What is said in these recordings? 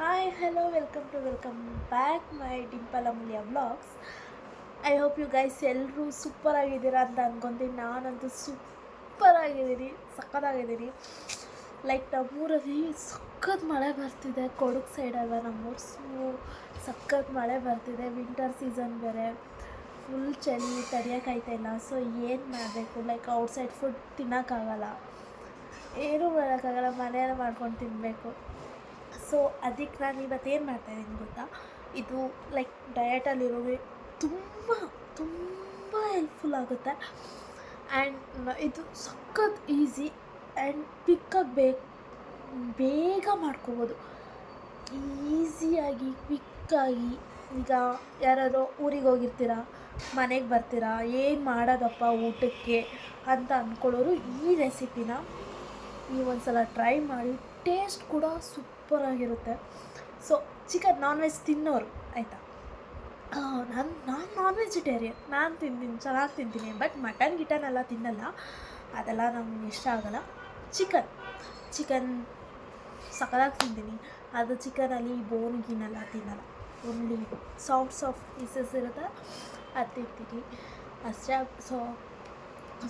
Hi hello welcome to welcome back my Dimple Amulya blogs I hope you guys ಎಲ್ಲರೂ super ಆಗಿದ್ದೀರಾ ಅಂತ ಅಂದ್ಕೊಂತೀನಿ ನಾನಂತೂ super ಆಗಿದ್ದೀನಿ ಸಖತ್ತಾಗಿದ್ದೀನಿ like ನಮ್ಮೂರಲ್ಲಿ ಸಖತ್ ಮಳೆ ಬರ್ತಿದೆ. ಕೊಡಗು ಸೈಡಲ್ವ ನಮ್ಮ ನಮ್ಮೂರು? ಸು ಸಖತ್ ಮಳೆ ಬರ್ತಿದೆ. ವಿಂಟರ್ ಸೀಸನ್ ಬೇರೆ. ಫುಲ್ ಚಳಿ ತಡಿಯೋಕ್ಕಾಯ್ತಾ ಇಲ್ಲ. ಸೊ ಏನು ಮಾಡಬೇಕು? ಲೈಕ್ ಔಟ್ಸೈಡ್ ಫುಡ್ ತಿನ್ನೋಕ್ಕಾಗಲ್ಲ. ಏನೂ ಮಾಡೋಕ್ಕಾಗಲ್ಲ. ಮನೆಯಲ್ಲೇ ಮಾಡ್ಕೊಂಡು ತಿನ್ನಬೇಕು ಸೊ ಅದಕ್ಕೆ ನಾನು ಇವತ್ತೇನು ಮಾಡ್ತಾಯಿದ್ದೀನಿ ಗೊತ್ತಾ? ಇದು ಲೈಕ್ ಡಯಟಲ್ಲಿರೋರಿಗೆ ತುಂಬ ತುಂಬ ಹೆಲ್ಪ್ಫುಲ್ ಆಗುತ್ತೆ. ಆ್ಯಂಡ್ ಇದು ಸಖತ್ ಈಸಿ ಆ್ಯಂಡ್ ಕ್ವಿಕ್ಕಾಗಿ ಬೇಗ ಬೇಗ ಮಾಡ್ಕೋಬೋದು. ಈಸಿಯಾಗಿ ಕ್ವಿಕ್ಕಾಗಿ ಈಗ ಯಾರಾದರೂ ಊರಿಗೆ ಹೋಗಿರ್ತೀರಾ, ಮನೆಗೆ ಬರ್ತೀರಾ, ಏನು ಮಾಡೋದಪ್ಪ ಊಟಕ್ಕೆ ಅಂತ ಅಂದ್ಕೊಳ್ಳೋರು ಈ ರೆಸಿಪಿನ ನೀವು ಒಂದು ಸಲ ಟ್ರೈ ಮಾಡಿ ಟೇಸ್ಟ್ ಕೂಡ ಸೂಪರಾಗಿರುತ್ತೆ. ಸೊ ಚಿಕನ್ ನಾನ್ ವೆಜ್ ತಿನ್ನೋರು, ಆಯಿತಾ? ನಾನು ನಾನು, ನಾನ್ ವೆಜಿಟೇರಿಯನ್ ನಾನು ತಿಂತೀನಿ ಚೆನ್ನಾಗಿ ತಿಂತೀನಿ ಬಟ್ ಮಟನ್ ಗಿಟನ್ ಎಲ್ಲ ತಿನ್ನಲ್ಲ. ಅದೆಲ್ಲ ನಮ್ಗೆ ಇಷ್ಟ ಆಗಲ್ಲ. ಚಿಕನ್ ಚಿಕನ್ ಸಕಲಾಗಿ ತಿಂತೀನಿ ಅದು ಚಿಕನಲ್ಲಿ ಬೋನ್ ಗೀನೆಲ್ಲ ತಿನ್ನಲ್ಲ. ಓನ್ಲಿ ಸಾಫ್ಟ್ ಸಾಫ್ಟ್ ಪೀಸಸ್ ಇರುತ್ತೆ. ಅದು ತಿಂತೀನಿ. ಅಷ್ಟೇ ಸೊ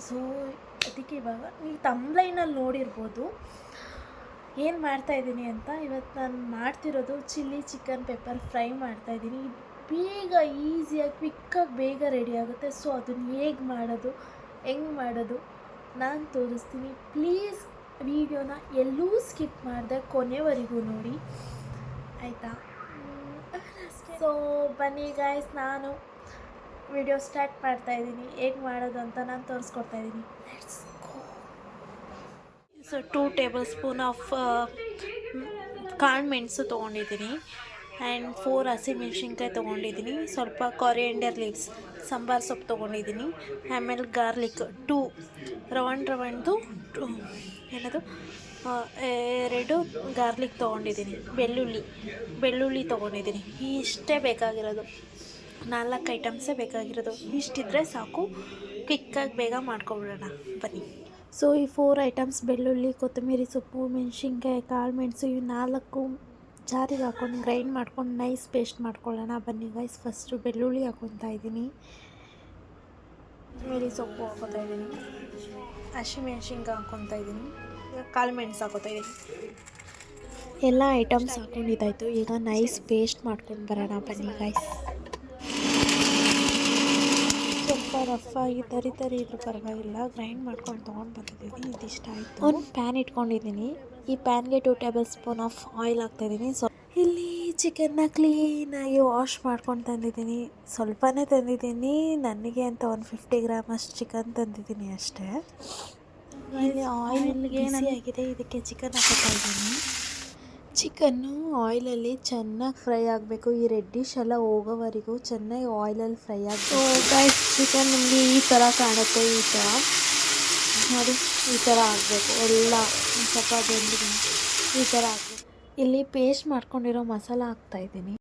ಸೊ ಅದಕ್ಕೆ ಇವಾಗ ನೀವು ತಮ್ಲೈನಲ್ಲಿ ನೋಡಿರ್ಬೋದು. ಏನು ಮಾಡ್ತಾಯಿದ್ದೀನಿ ಅಂತ ಇವತ್ತು ನಾನು ಮಾಡ್ತಿರೋದು ಚಿಲ್ಲಿ ಚಿಕನ್ ಪೆಪ್ಪರ್ ಫ್ರೈ ಮಾಡ್ತಾ ಇದ್ದೀನಿ. ಬೇಗ ಈಸಿಯಾಗಿ ಕ್ವಿಕ್ಕಾಗಿ ಬೇಗ ರೆಡಿ ಆಗುತ್ತೆ. ಸೊ ಅದನ್ನು ಹೇಗೆ ಮಾಡೋದು ಹೆಂಗೆ ಮಾಡೋದು ನಾನು ತೋರಿಸ್ತೀನಿ. ಪ್ಲೀಸ್ ವಿಡಿಯೋನ ಎಲ್ಲೂ ಸ್ಕಿಪ್ ಮಾಡಿದೆ ಕೊನೆವರೆಗೂ ನೋಡಿ. ಆಯಿತಾ? ಸೊ ಬನ್ನಿ ಗಾಯ್ಸ್ ನಾನು ವಿಡಿಯೋ ಸ್ಟಾರ್ಟ್ ಮಾಡ್ತಾಯಿದ್ದೀನಿ ಹೇಗೆ ಮಾಡೋದು ಅಂತ ನಾನು ತೋರಿಸ್ಕೊಡ್ತಾ ಇದ್ದೀನಿ let's go so two tablespoon of ಕಾಳು ಮೆಣಸು ತೊಗೊಂಡಿದ್ದೀನಿ. ಆ್ಯಂಡ್ ಫೋರ್ ಹಸಿಮೆಣ್ಸಿನ್ಕಾಯಿ ತೊಗೊಂಡಿದ್ದೀನಿ. ಸ್ವಲ್ಪ ಕೊರಿಯಂಡರ್ ಲೀವ್ಸ್ ಸಾಂಬಾರು ಸೊಪ್ಪು ತೊಗೊಂಡಿದ್ದೀನಿ. ಆಮೇಲೆ ಗಾರ್ಲಿಕ್ ಟೂ ರವಂಡ್ದು ಟು ಏನದು? ಎರಡು ಗಾರ್ಲಿಕ್ ತೊಗೊಂಡಿದ್ದೀನಿ. ಬೆಳ್ಳುಳ್ಳಿ ಬೆಳ್ಳುಳ್ಳಿ ತೊಗೊಂಡಿದ್ದೀನಿ. ಇಷ್ಟೇ ಬೇಕಾಗಿರೋದು. ನಾಲ್ಕು ಐಟಮ್ಸೇ ಬೇಕಾಗಿರೋದು. ಇಷ್ಟಿದ್ರೆ ಸಾಕು. ಕ್ವಿಕ್ಕಾಗಿ ಬೇಗ ಮಾಡ್ಕೊಬಿಡೋಣ. ಬನ್ನಿ. ಸೊ, ಈ ಫೋರ್ ಐಟಮ್ಸ್ ಬೆಳ್ಳುಳ್ಳಿ, ಕೊತ್ತಂಬರಿ ಸೊಪ್ಪು, ಮೆಣಸಿನ್ಕಾಯಿ ಕಾಳು ಮೆಣಸು ಇವು ನಾಲ್ಕು ಜಾರಿಗೆ ಹಾಕೊಂಡು ಗ್ರೈಂಡ್ ಮಾಡ್ಕೊಂಡು ನೈಸ್ ಪೇಸ್ಟ್ ಮಾಡ್ಕೊಳ್ಳೋಣ. ಬನ್ನಿ ಗೈಸ್ ಫಸ್ಟು ಬೆಳ್ಳುಳ್ಳಿ ಹಾಕೊತಾ ಇದ್ದೀನಿ. ಮೇರಿ ಸೊಪ್ಪು ಹಾಕೋತಾ ಇದ್ದೀನಿ. ಹಸಿಮೆಣ್ಸಿನ್ಕಾಯಿ ಹಾಕೊತಾ ಇದ್ದೀನಿ. ಕಾಳು ಮೆಣಸು ಹಾಕೋತಾ ಇದ್ದೀನಿ. ಎಲ್ಲ ಐಟಮ್ಸ್ ಹಾಕೊಂಡಿದ್ದಾಯ್ತು. ಈಗ ನೈಸ್ ಪೇಸ್ಟ್ ಮಾಡ್ಕೊಂಡು ಬರೋಣ ಬನ್ನಿ ಗೈಸ್ ಸ್ವಲ್ಪ ರಫ್ ಆಗಿ ತರಿ ತರಿ ಇದ್ರೂ ಪರವಾಗಿಲ್ಲ. ಗ್ರೈಂಡ್ ಮಾಡ್ಕೊಂಡು ತೊಗೊಂಡು ಬಂದಿದ್ದೀನಿ ಇದಿಷ್ಟ ಆಯಿತು. ಒಂದು ಪ್ಯಾನ್ ಇಟ್ಕೊಂಡಿದ್ದೀನಿ. ಈ ಪ್ಯಾನ್ಗೆ two tablespoon of oil ಹಾಕ್ತಾಯಿದ್ದೀನಿ ಸೊ ಇಲ್ಲಿ ಚಿಕನ್ನ ಕ್ಲೀನಾಗಿ ವಾಶ್ ಮಾಡ್ಕೊಂಡು ತಂದಿದ್ದೀನಿ. ಸ್ವಲ್ಪನೇ ತಂದಿದ್ದೀನಿ. ನನಗೆ ಅಂತ ಒಂದು ಫಿಫ್ಟಿ ಗ್ರಾಮ್ ಅಷ್ಟು ಚಿಕನ್ ತಂದಿದ್ದೀನಿ ಅಷ್ಟೇ. ಇಲ್ಲಿ ಆಯಿಲ್ ಬಿಸಿ ಆಗಿದೆ. ಇದಕ್ಕೆ ಚಿಕನ್ ಹಾಕೋತಾ ಇದ್ದೀನಿ. ಚಿಕನ್ನು ಆಯಿಲಲ್ಲಿ ಚೆನ್ನಾಗಿ ಫ್ರೈ ಆಗಬೇಕು. ಈ ರೆಡ್ಡಿಶ್ ಎಲ್ಲ ಹೋಗೋವರೆಗೂ ಚೆನ್ನಾಗಿ ಆಯಿಲಲ್ಲಿ ಫ್ರೈ ಆಗಬೇಕು. ಚಿಕನ್ ನಿಮಗೆ ಈ ಥರ ಕಾಣುತ್ತೆ ಈ ಥರ ನೋಡಿ, ಈ ಥರ ಆಗಬೇಕು. ಎಲ್ಲ ಚಪಾತಿ ಈ ಥರ ಆಗಬೇಕು. ಇಲ್ಲಿ ಪೇಸ್ಟ್ ಮಾಡ್ಕೊಂಡಿರೋ ಮಸಾಲ ಹಾಕ್ತಾಯಿದ್ದೀನಿ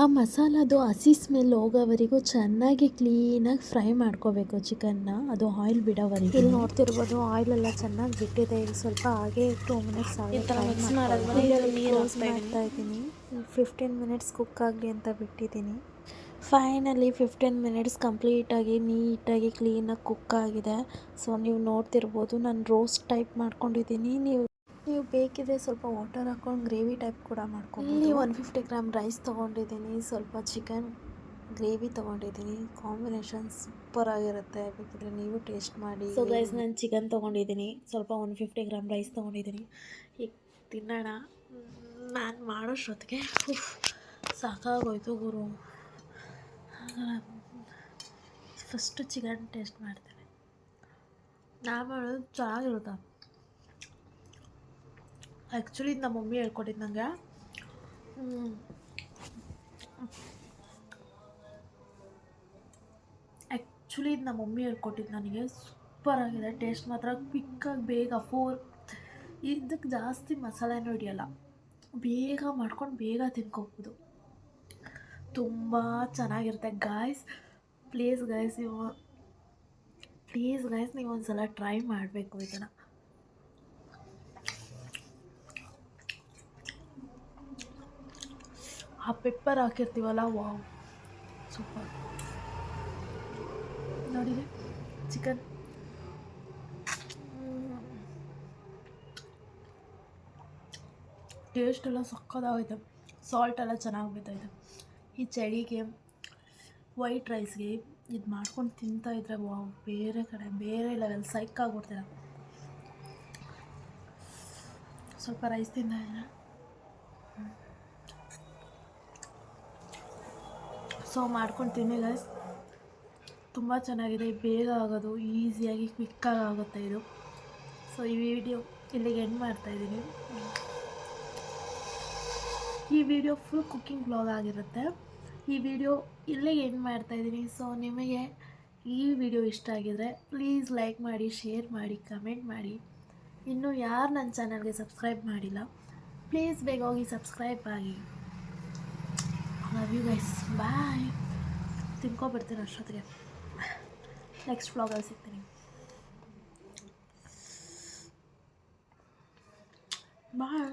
ಆ ಮಸಾಲದು ಹಸಿ ಸ್ಮೆಲ್ ಹೋಗೋವರೆಗೂ ಚೆನ್ನಾಗಿ ಕ್ಲೀನಾಗಿ ಫ್ರೈ ಮಾಡ್ಕೋಬೇಕು ಚಿಕನ್ನ ಅದು ಆಯಿಲ್ ಬಿಡೋವರೆಗೂ. ಇಲ್ಲಿ ನೋಡ್ತಿರ್ಬೋದು ಆಯಿಲ್ ಎಲ್ಲ ಚೆನ್ನಾಗಿ ಬಿಟ್ಟಿದೆ. ಇಲ್ಲಿ ಸ್ವಲ್ಪ ಹಾಗೆ ಟೂ ಮಿನಿಟ್ಸ್ ಮಿಕ್ಸ್ ಮಾಡ್ತಾ ಇದ್ದೀನಿ. ಫಿಫ್ಟೀನ್ ಮಿನಿಟ್ಸ್ ಕುಕ್ ಆಗಲಿ ಅಂತ ಬಿಟ್ಟಿದ್ದೀನಿ. ಫೈನಲಿ ಫಿಫ್ಟೀನ್ ಮಿನಿಟ್ಸ್ ಕಂಪ್ಲೀಟಾಗಿ ನೀಟಾಗಿ ಕ್ಲೀನಾಗಿ ಕುಕ್ ಆಗಿದೆ. ಸೊ ನೀವು ನೋಡ್ತಿರ್ಬೋದು ನಾನು ರೋಸ್ಟ್ ಟೈಪ್ ಮಾಡ್ಕೊಂಡಿದ್ದೀನಿ. ನೀವು ನೀವು ಬೇಕಿದ್ರೆ ಸ್ವಲ್ಪ ವಾಟರ್ ಹಾಕೊಂಡು ಗ್ರೇವಿ ಟೈಪ್ ಕೂಡ ಮಾಡ್ಕೊಂಡು ಇಲ್ಲಿ ಒನ್ ಫಿಫ್ಟಿ ಗ್ರಾಮ್ ರೈಸ್ ತೊಗೊಂಡಿದ್ದೀನಿ ಸ್ವಲ್ಪ ಚಿಕನ್ ಗ್ರೇವಿ ತೊಗೊಂಡಿದ್ದೀನಿ. ಕಾಂಬಿನೇಷನ್ ಸೂಪರ್ ಆಗಿರುತ್ತೆ ಬೇಕಿದ್ರೆ ನೀವು ಟೇಸ್ಟ್ ಮಾಡಿ. ಸೊ ಗೈಸ್ ನಾನು ಚಿಕನ್ ತೊಗೊಂಡಿದ್ದೀನಿ ಸ್ವಲ್ಪ ಒನ್ ಫಿಫ್ಟಿ ಗ್ರಾಮ್ ರೈಸ್ ತೊಗೊಂಡಿದ್ದೀನಿ. ಈಗ ತಿನ್ನೋಣ. ನಾನು ಮಾಡೋಷ್ಟೊತ್ತಿಗೆ ಸಾಕಾಗೋಯ್ತು ಗುರು. ಫಸ್ಟು ಚಿಕನ್ ಟೇಸ್ಟ್ ಮಾಡ್ತೇನೆ. ನಾನು ಮಾಡೋದು ಚೆನ್ನಾಗಿರುತ್ತೆ. ಆ್ಯಕ್ಚುಲಿ ನಮ್ಮ ಮಮ್ಮಿ ಹೇಳ್ಕೊಟ್ಟಿದ್ದು ನನಗೆ ಆ್ಯಕ್ಚುಲಿ ನಮ್ಮ ಮಮ್ಮಿ ಹೇಳ್ಕೊಟ್ಟಿದ್ದು ನನಗೆ. ಸೂಪರಾಗಿದೆ ಟೇಸ್ಟ್ ಮಾತ್ರ ಕ್ವಿಕ್ಕಾಗಿ ಬೇಗ ಫೋರ್ ಇದಕ್ಕೆ ಜಾಸ್ತಿ ಮಸಾಲೆನೂ ಹಿಡಿಯಲ್ಲ. ಬೇಗ ಮಾಡ್ಕೊಂಡು ಬೇಗ ತಿನ್ಕೋಬೋದು. ತುಂಬ ಚೆನ್ನಾಗಿರುತ್ತೆ. ಗಾಯ್ಸ್ ಪ್ಲೀಸ್ ಗೈಸ್ ನೀವು ಪ್ಲೀಸ್ ಗೈಸ್ ನೀವು ಒಂದು ಸಲ ಟ್ರೈ ಮಾಡಬೇಕು ಇದನ್ನು ಆ ಪೆಪ್ಪರ್ ಹಾಕಿರ್ತೀವಲ್ಲ, ವಾವ್, ಸೂಪರ್. ನೋಡಿದೆ, ಚಿಕನ್. ಟೇಸ್ಟ್ ಎಲ್ಲ ಸಕ್ಕದಾಗೈತೆ ಸಾಲ್ಟ್ ಎಲ್ಲ ಚೆನ್ನಾಗಿ ಬಿದ್ದೈತೆ. ಈ ಚಳಿಗೆ ವೈಟ್ ರೈಸ್ಗೆ ಇದು ಮಾಡ್ಕೊಂಡು ತಿಂತಾ ಇದ್ರೆ, ವಾವ್, ಬೇರೆ ಕಡೆ, ಬೇರೆ ಲೆವೆಲ್ ಸೈಕ್ ಆಗ್ಬಿಡ್ತೀರ ಸ್ವಲ್ಪ ರೈಸ್ ತಿಂದ ಸೊ ಮಾಡ್ಕೊಂಡು ತಿನ್ನಿ ಗೈಸ್ ತುಂಬ ಚೆನ್ನಾಗಿದೆ. ಬೇಗ ಆಗೋದು, ಈಸಿಯಾಗಿ ಕ್ವಿಕ್ಕಾಗಿ ಆಗುತ್ತೆ ಇದು. ಸೊ ಈ ವಿಡಿಯೋ ಇಲ್ಲಿಗೆ ಎಂಡ್ ಮಾಡ್ತಾಯಿದ್ದೀನಿ ಈ ವಿಡಿಯೋ ಫುಲ್ ಕುಕ್ಕಿಂಗ್ ಬ್ಲಾಗ್ ಆಗಿರುತ್ತೆ. ಈ ವಿಡಿಯೋ ಇಲ್ಲಿಗೆ ಎಂಡ್ ಮಾಡ್ತಾಯಿದ್ದೀನಿ ಸೊ ನಿಮಗೆ ಈ ವಿಡಿಯೋ ಇಷ್ಟ ಆಗಿದರೆ ಪ್ಲೀಸ್ ಲೈಕ್ ಮಾಡಿ ಶೇರ್ ಮಾಡಿ ಕಮೆಂಟ್ ಮಾಡಿ. ಇನ್ನೂ ಯಾರು ನನ್ನ ಚಾನಲ್ಗೆ ಸಬ್ಸ್ಕ್ರೈಬ್ ಮಾಡಿಲ್ಲ ಪ್ಲೀಸ್ ಬೇಗ ಹೋಗಿ ಸಬ್ಸ್ಕ್ರೈಬ್ ಆಗಿ. ಲವ್ ಯು ಗೈಸ್ ಬಾಯ್ ತಿನ್ಕೊಬಿಡ್ತೀನಿ ಅಷ್ಟೊತ್ತಿಗೆ ನೆಕ್ಸ್ಟ್ ವ್ಲಾಗಲ್ಲಿ ಸಿಗ್ತೀನಿ ಬಾಯ್